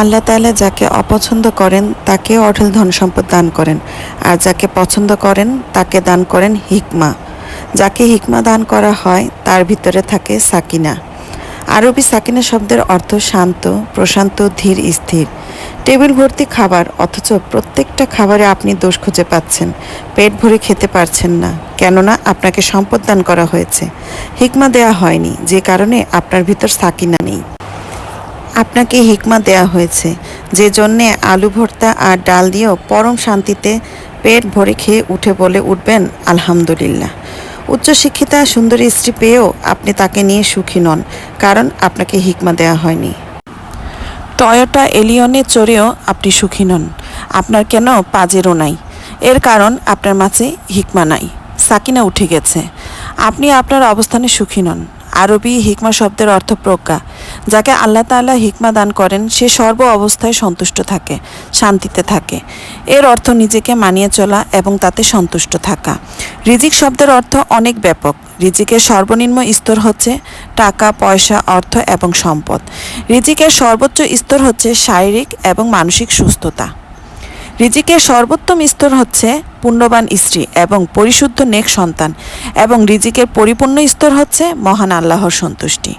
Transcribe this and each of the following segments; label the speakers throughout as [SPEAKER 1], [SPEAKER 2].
[SPEAKER 1] আল্লাহ তালা যাকে অপছন্দ করেন, তাকে অঢেল ধন সম্পদ দান করেন। আর যাকে পছন্দ করেন, তাকে দান করেন হিকমা। যাকে হিকমা দান করা হয়, তার ভিতরে থাকে সাকিনা। আরবি সাকিনা শব্দের অর্থ শান্ত, প্রশান্ত, ধীর, স্থির। টেবিল ভর্তি খাবার, অথচ প্রত্যেকটা খাবারে আপনি দোষ খুঁজে পাচ্ছেন। পেট ভরে খেতে পারছেন না, কেননা আপনাকে সম্পদ দান করা হয়েছে। হিকমা দেয়া হয়নি, যে কারণে আপনার ভিতর সাকিনা নেই। আপনাকে হিকমা দেয়া হয়েছে, যে জন্যে আলু ভর্তা আর ডাল দিয়েও পরম শান্তিতে পেট ভরে খেয়ে উঠে বলে উঠবেন, আলহামদুলিল্লাহ। উচ্চশিক্ষিতা সুন্দরী স্ত্রী পেয়েও আপনি তাকে নিয়ে সুখী নন, কারণ আপনাকে হিকমা দেয়া হয়নি। টয়োটা এলিয়নে চড়েও আপনি সুখী নন, আপনার কেন পাজেরও নাই। এর কারণ আপনার মাঝে হিকমা নাই, সাকিনা উঠে গেছে। আপনি আপনার অবস্থানে সুখী নন আরবি হিকমা শব্দের অর্থ প্রজ্ঞা, যাকে আল্লাহ তাআলা হিকমা দান করেন, সে সর্ব অবস্থায় সন্তুষ্ট থাকে, শান্তিতে থাকে। এর অর্থ নিজেকে মানিয়ে চলা এবং তাতে সন্তুষ্ট থাকা। রিজিক শব্দের অর্থ অনেক ব্যাপক। রিজিকের সর্বনিম্ন স্তর হচ্ছে টাকা, পয়সা, অর্থ এবং সম্পদ। রিজিকের সর্বোচ্চ স্তর হচ্ছে শারীরিক এবং মানসিক সুস্থতা। রিজিকের সর্বোত্তম স্তর হচ্ছে পুণ্যবান স্ত্রী এবং পরিশুদ্ধ নেক সন্তান এবং রিজিকের পরিপূর্ণ স্তর হচ্ছে মহান আল্লাহর সন্তুষ্টি।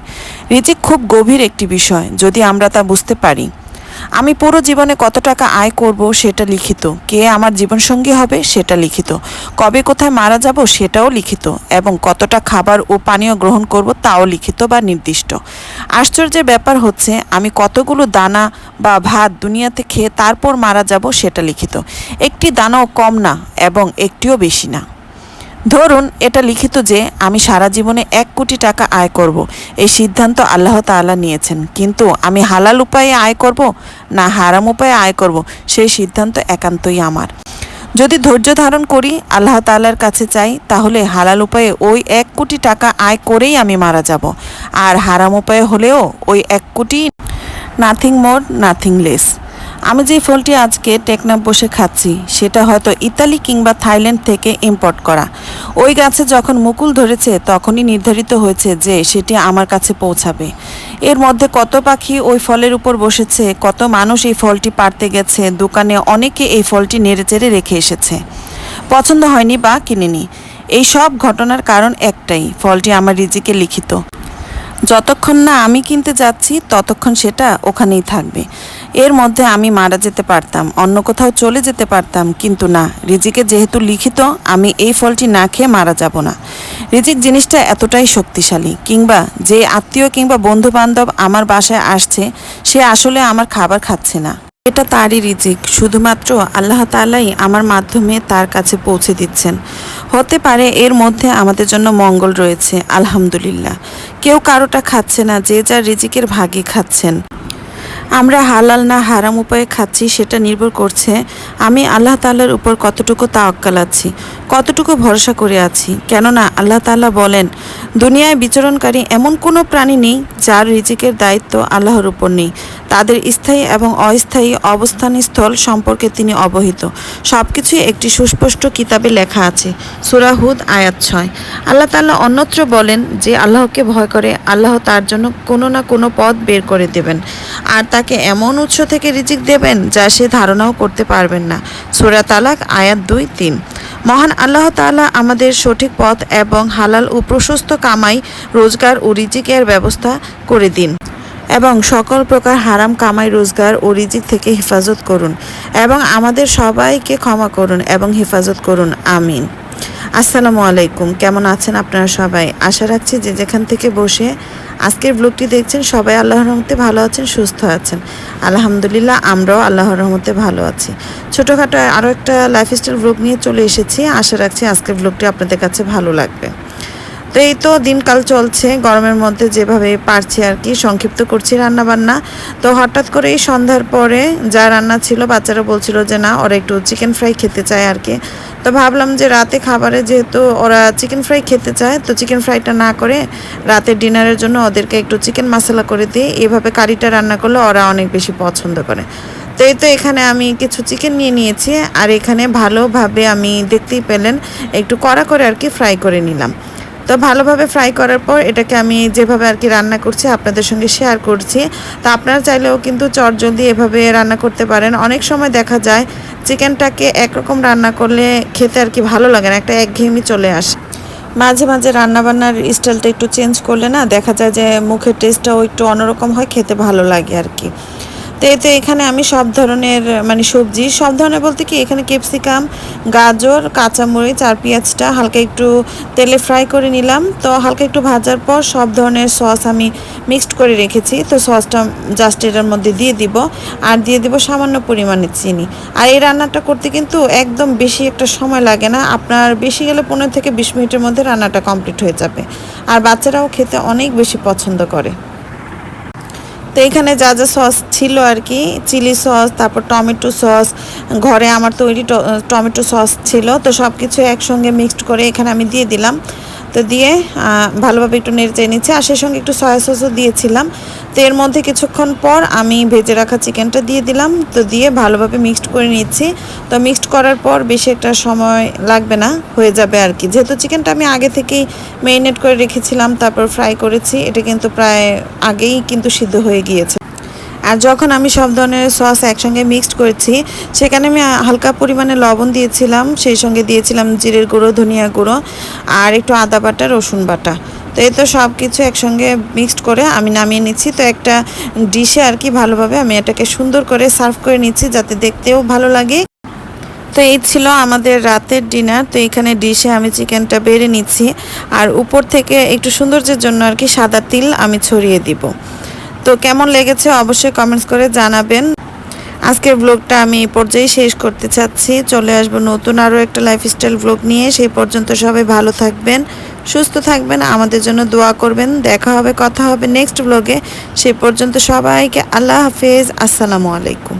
[SPEAKER 1] রিজিক খুব গভীর একটি বিষয়, যদি আমরা তা বুঝতে পারি। আমি পুরো জীবনে কত টাকা আয় করব সেটা লিখিত। কে আমার জীবনসঙ্গী হবে সেটা লিখিত। কবে কোথায় মারা যাব সেটাও লিখিত। এবং কতটা খাবার ও পানীয় গ্রহণ করব তাও লিখিত বা নির্দিষ্ট। আশ্চর্যের ব্যাপার হচ্ছে, আমি কতগুলো দানা বা ভাত দুনিয়াতে খেয়ে তারপর মারা যাব সেটা লিখিত। একটি দানাও কম না, এবং একটিও বেশি না। ধরুন, এটা লিখিত যে, আমি সারা জীবনে এক কোটি টাকা আয় করব। এই সিদ্ধান্ত আল্লাহ তাআলা নিয়েছেন। কিন্তু আমি হালাল উপায়ে আয় করব না হারাম উপায়ে আয় করব, সেই সিদ্ধান্ত একান্তই আমার। যদি ধৈর্য ধারণ করি, আল্লাহ তাআলার কাছে চাই, তাহলে হালাল উপায়ে ওই এক কোটি টাকা আয় করেই আমি মারা যাব। আর হারাম উপায়ে হলেও ওই এক কোটি নাথিং মোর নাথিং লেস আমি যে ফলটি আজকে টেকনাফ বসে খাচ্ছি, সেটা হয়তো ইতালি কিংবা থাইল্যান্ড থেকে ইম্পোর্ট করা। ওই গাছে যখন মুকুল ধরেছে, তখনই নির্ধারিত হয়েছে যে সেটি আমার কাছে পৌঁছাবে। এর মধ্যে কত পাখি ওই ফলের উপর বসেছে, কত মানুষ এই ফলটি পারতে গেছে, দোকানে অনেকে এই ফলটি নেড়েচেড়ে রেখে এসেছে। পছন্দ হয়নি বা কিনেনি। এই সব ঘটনার কারণ একটাই, ফলটি আমার রিজিকে লিখিত। যতক্ষণ না আমি কিনতে যাচ্ছি, ততক্ষণ সেটা ওখানেই থাকবে। এর মধ্যে আমি মারা যেতে পারতাম, অন্য কোথাও চলে যেতে পারতাম, কিন্তু না। রিজিকে যেহেতু লিখিত, আমি এই ফলটি না খেয়ে মারা যাব না। রিজিক জিনিসটা এতটাই শক্তিশালী, কিংবা যে আত্মীয় কিংবা বন্ধু বান্ধব আমার বাসায় আসছে, সে আসলে আমার খাবার খাচ্ছে না। এটা তারই রিজিক, শুধুমাত্র আল্লাহ তালাই আমার মাধ্যমে তার কাছে পৌঁছে দিচ্ছেন। হতে পারে এর মধ্যে আমাদের জন্য মঙ্গল রয়েছে, আলহামদুলিল্লাহ। কেউ কারোটা খাচ্ছে না, যে যার রিজিকের ভাগে খাচ্ছেন। আমরা হালাল না হারাম উপায়ে খাচ্ছি, সেটা নির্ভর করছে আমি আল্লাহ তাল্লার উপর কতটুকু তাওয়াক্কাল আছি। কতটুকু ভরসা করে আছি? কেননা আল্লাহ তাআলা বলেন, দুনিয়ায় বিচরণকারী এমন কোনো প্রাণী নেই যার রিজিকের দায়িত্ব আল্লাহর উপর নেই। তাদের স্থায়ী এবং অস্থায়ী অবস্থানস্থল সম্পর্কে তিনি অবহিত। সব কিছুই একটি সুস্পষ্ট কিতাবে লেখা আছে সুরাহুদ আয়াত ছয়। আল্লাহ তাআলা অন্যত্র বলেন যে, আল্লাহকে ভয় করে আল্লাহ তার জন্য কোনো না কোনো পথ বের করে দেবেন। আর তাকে এমন উৎস থেকে রিজিক দেবেন যা সে ধারণাও করতে পারবেন না। সুরা তালাক, আয়াত দুই, তিন। মহান আল্লাহ তাআলা আমাদের সঠিক পথ এবং হালাল ও প্রশস্ত কামাই, রোজগার ও রিজিকের ব্যবস্থা করে দিন এবং সকল প্রকার হারাম কামাই, রোজগার ও রিজিক থেকে হেফাজত করুন এবং আমাদের সবাইকে ক্ষমা করুন এবং হেফাজত করুন। আমিন। আসসালামু আলাইকুম। কেমন আছেন আপনারা সবাই? আশা রাখছি যে যেখান থেকে বসে আজকের ব্লগটি দেখছেন সবাই, আল্লাহর রহমতে ভালো আছেন, সুস্থ আছেন। আলহামদুলিল্লাহ, আমরাও আল্লাহর রহমতে ভালো আছি। ছোটোখাটো আরও একটা লাইফস্টাইল ব্লগ নিয়ে চলে এসেছি। আশা রাখছি আজকের ব্লগটি আপনাদের কাছে ভালো লাগবে। তো এই তো দিনকাল চলছে, গরমের মধ্যে যেভাবে পারছি আর কি, সংক্ষিপ্ত করছি রান্না বান্না তো হঠাৎ করে এই সন্ধ্যার পরে যা রান্না ছিল, বাচ্চারা বলছিল যে না, ওরা একটু চিকেন ফ্রাই খেতে চায় আর কি। তো ভাবলাম যে রাতে খাবারে যেহেতু ওরা চিকেন ফ্রাই খেতে চায়, তো চিকেন ফ্রাইটা না করে রাতের ডিনারের জন্য ওদেরকে একটু চিকেন মশলা করে দিই এভাবে কারিটা রান্না করলে ওরা অনেক বেশি পছন্দ করে। তো এই তো এখানে আমি কিছু চিকেন নিয়ে নিয়েছি, আর এখানে ভালোভাবে আমি দেখতেই পেলেন, একটু কড়া করে আর কি ফ্রাই করে নিলাম। তো ভালোভাবে ফ্রাই করার পর এটাকে আমি যেভাবে আর কি রান্না করছি আপনাদের সঙ্গে শেয়ার করছি। তো আপনারা চাইলেও কিন্তু চটজলদি এভাবে রান্না করতে পারেন। অনেক সময় দেখা যায় চিকেনটাকে একরকম রান্না করলে খেতে আর কি ভালো লাগে না, একটা একঘেয়েমি চলে আসে। মাঝে মাঝে রান্নাবান্নার স্টাইলটা একটু চেঞ্জ করলে না দেখা যায় যে মুখের টেস্টটাও একটু অন্যরকম হয়, খেতে ভালো লাগে আর কি। তো এতে এখানে আমি সব ধরনের মানে সবজি, সব ধরনের বলতে কি, এখানে ক্যাপসিকাম, গাজর, কাঁচামরিচ আর পেঁয়াজটা হালকা একটু তেলে ফ্রাই করে নিলাম। তো হালকা একটু ভাজার পর সব ধরনের সস আমি মিক্সড করে রেখেছি। তো সসটা জাস্ট এটার মধ্যে দিয়ে দিব আর দিয়ে দিব সামান্য পরিমাণে চিনি। আর এই রান্নাটা করতে কিন্তু একদম বেশি একটা সময় লাগে না। আপনার বেশি গেলে পনেরো থেকে বিশ মিনিটের মধ্যে রান্নাটা কমপ্লিট হয়ে যাবে। আর বাচ্চারাও খেতে অনেক বেশি পছন্দ করে। তো এখানে যা যা সস ছিল আর কি, চিলি সস, তারপর টমেটো সস, ঘরে আমার তৈরি টমেটো সস ছিল, তো সব কিছু একসঙ্গে মিক্সড করে এখানে আমি দিয়ে দিলাম। তো দিয়ে ভালোভাবে একটু নেড়ে নিচ্ছে। আর সেই সঙ্গে একটু সয়া সসও দিয়েছিলাম। তো এর মধ্যে কিছুক্ষণ পর আমি ভেজে রাখা চিকেনটা দিয়ে দিলাম। তো দিয়ে ভালোভাবে মিক্সড করে নিচ্ছি। তো মিক্সড করার পর বেশি একটা সময় লাগবে না, হয়ে যাবে আর কি। যেহেতু চিকেনটা আমি আগে থেকেই মেরিনেট করে রেখেছিলাম, তারপর ফ্রাই করেছি, এটা কিন্তু প্রায় আগেই কিন্তু সিদ্ধ হয়ে গিয়েছে। আর যখন আমি সব ধরনের সস একসঙ্গে মিক্সড করেছি, সেখানে আমি হালকা পরিমাণে লবণ দিয়েছিলাম, সেই সঙ্গে দিয়েছিলাম জিরের গুঁড়ো, ধনিয়া গুঁড়ো আর একটু আদা বাটা, রসুন বাটা। তো এই তো সব কিছু একসঙ্গে মিক্সড করে আমি নামিয়ে নিচ্ছি। তো একটা ডিশে আর কি ভালোভাবে আমি এটাকে সুন্দর করে সার্ভ করে নিচ্ছি যাতে দেখতেও ভালো লাগে। তো এই ছিল আমাদের রাতের ডিনার। তো এখানে ডিশে আমি চিকেনটা বেড়ে নিচ্ছি। আর উপর থেকে একটু সৌন্দর্যের জন্য আর কি সাদা তিল আমি ছড়িয়ে দিব। তো কেমন লেগেছে অবশ্যই কমেন্টস করে জানাবেন। আজকের ব্লগটা আমি এই পর্যায়ে শেষ করতে চাচ্ছি। চলে আসব নতুন আরও একটা লাইফস্টাইল ব্লগ নিয়ে। সেই পর্যন্ত সবাই ভালো থাকবেন, সুস্থ থাকবেন, আমাদের জন্য দোয়া করবেন। দেখা হবে, কথা হবে নেক্সট ব্লগে সেই পর্যন্ত সবাইকে আল্লাহ হাফেজ। আসসালামু আলাইকুম।